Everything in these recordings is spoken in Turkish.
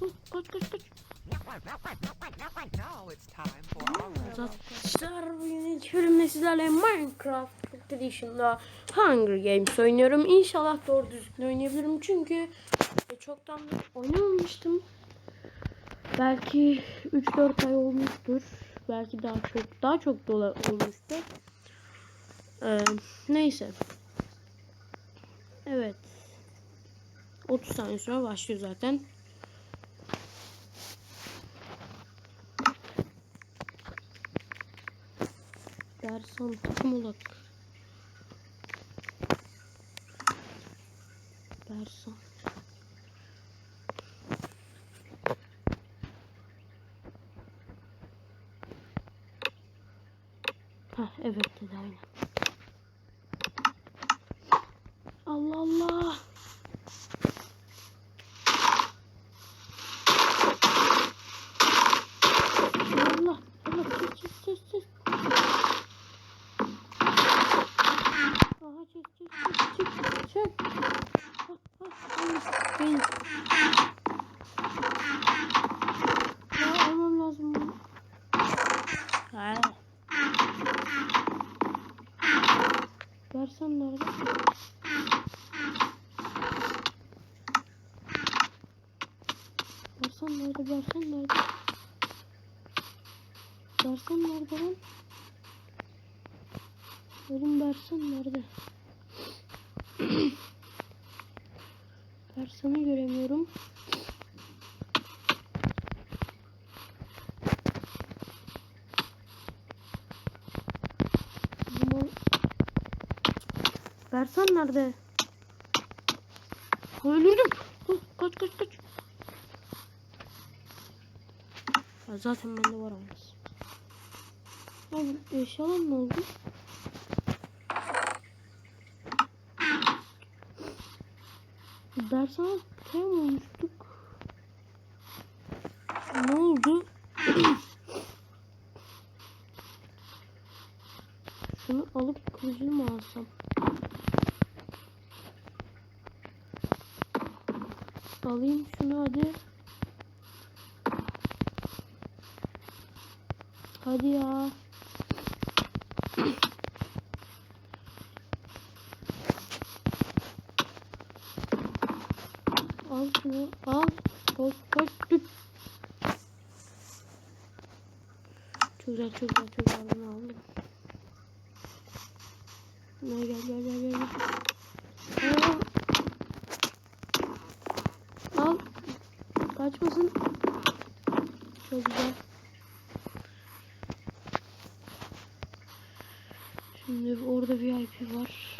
Kaç kaç kaç. Arkadaşlar bugün ilk bölümde sizlerle Minecraft Edition'da Hunger Games oynuyorum. İnşallah doğru düzgün oynayabilirim çünkü e, çoktandır oynamamıştım. Belki 3-4 ay olmuştur. Belki daha çok daha çok dolar olmuştur. Ee, neyse. Evet. 30 saniye sonra başlıyor zaten. Dersan takım olarak. Dersan. Heh, evet dedi aynen. Allah Allah. Allah Allah çek çek çek çek. Aha çek çek çek çek çek. Ah, ah, ay, Değil. Ya almam lazım bunu. Ha. Versen nerede? Versen nerede? Versen nerede? Versen nerede lan? Oğlum Bersan nerede? Bersan'ı göremiyorum. Bersan nerede? Öldürdüm. Kaç kaç kaç. Ya zaten bende var aynısı. Abi eşyalar ne oldu? Dersana tem olmuştuk. Ne oldu? Şunu alıp kılıcını mı alsam? Alayım şunu hadi. Hadi ya. Al şunu al. Koş koş tut. Çok güzel çok güzel çok güzel bunu aldım. Gel gel gel gel gel. Al. Kaçmasın. Çok güzel. Şimdi orada VIP var.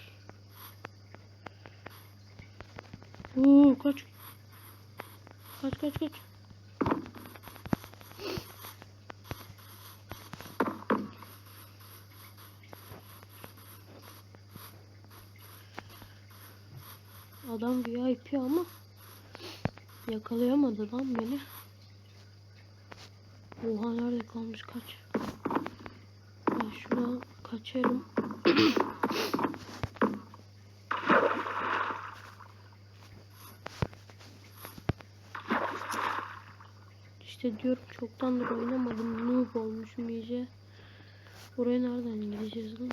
Oo kaç. Kaç kaç kaç. Adam VIP ama yakalayamadı lan beni. Oha nerede kalmış kaç. Ben şuna kaçarım. İşte diyorum çoktandır oynamadım. Noob olmuşum iyice. Oraya nereden gideceğiz lan?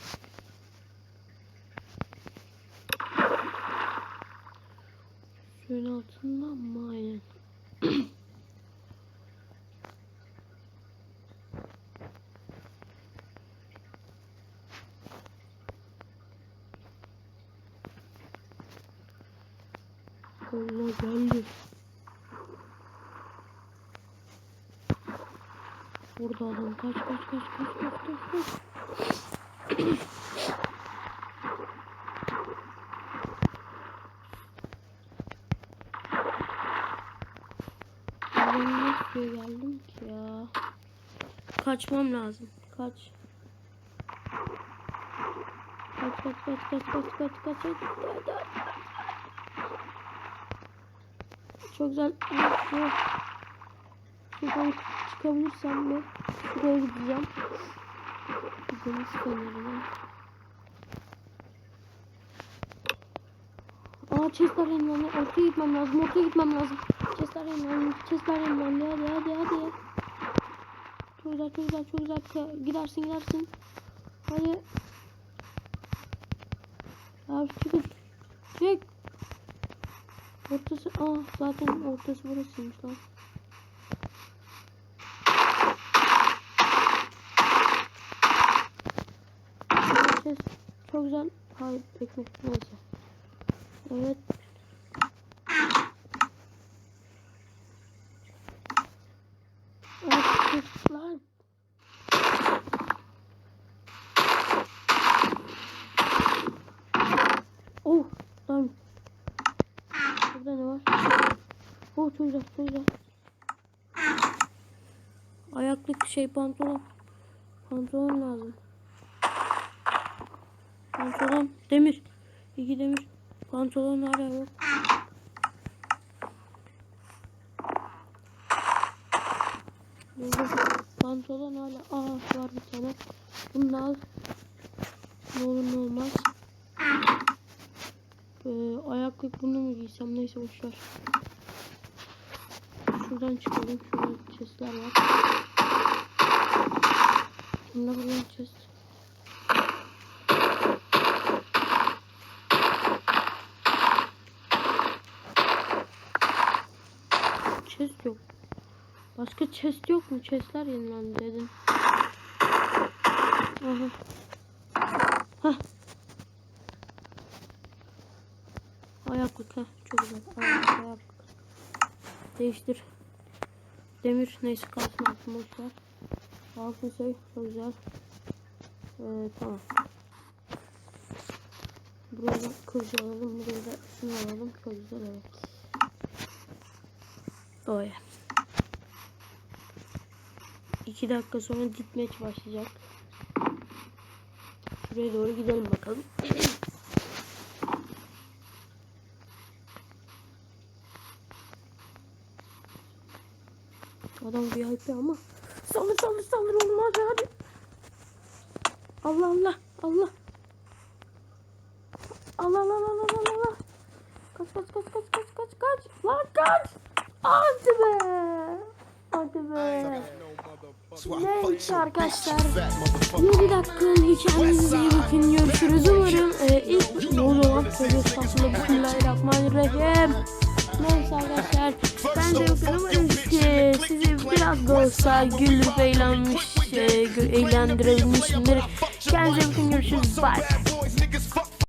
Suyun altından mı? Aynen. Allah geldi. Burada adam kaç kaç kaç kaç kaç kaç kaç. Ben nasıl geldim ki ya? Kaçmam lazım. Kaç. Kaç kaç kaç kaç kaç kaç kaç kaç kaç kaç. Çok güzel. Şu- Şuradan çıkabilirsem mi? Şuraya gideceğim. Deniz kenarına. Aa chest yanımda. Ortaya gitmem lazım. Ortaya gitmem lazım. Chestlerden lan. Chestlerden lan. Hadi hadi hadi. Çok güzel çok güzel çok güzel. Gidersin gidersin. Hadi. Abi çıkın. Çık. Ortası. Aa zaten ortası burasıymış lan. Çok güzel. Hayır ekmek neyse. Evet lan. Oh lan. Burada ne var? Çok güzel. Ayaklık şey pantolon. Pantolon lazım. Pantolon demir. İki demir. Pantolon hala yok. Pantolon hala. Aa var bir tane. Bunu al. Ne olur ne olmaz. Ee, ayaklık bunu mu giysem neyse boşver. Şuradan çıkalım. Şurada chestler var. Bunlar buradan chest. Chest yok. Başka chest yok mu? Chestler yenilendi dedim. Aha. Hah. Ayaklık ha. Çok güzel. Ayaklık ayaklık. Değiştir. Demir neyse kalsın ver. Altın şey çok güzel. Ee, tamam. Buraya da kılıcı alalım. Buraya da şunu alalım. Çok güzel evet. Yeah. İki dakika sonra ditmeç başlayacak. Şuraya doğru gidelim bakalım. Adam VIP ama saldır saldır saldır olmaz hadi. Allah Allah Allah. Allah Allah Allah Allah Allah. Kaç kaç kaç kaç kaç kaç kaç. Lan kaç. Hadi be. Hadi be. Neyse arkadaşlar. 7 dakika hikayenizi iyi bakın. Görüşürüz. Umarım e, ilk ne oldu lan? Tövbe estağfurullah. Bismillahirrahmanirrahim. Neyse arkadaşlar. Ben de ki biraz da olsa güldürüp eğlenmiş, e, gö- eğlendirebilmişimdir. Kendinize bakın. Görüşürüz. Bye.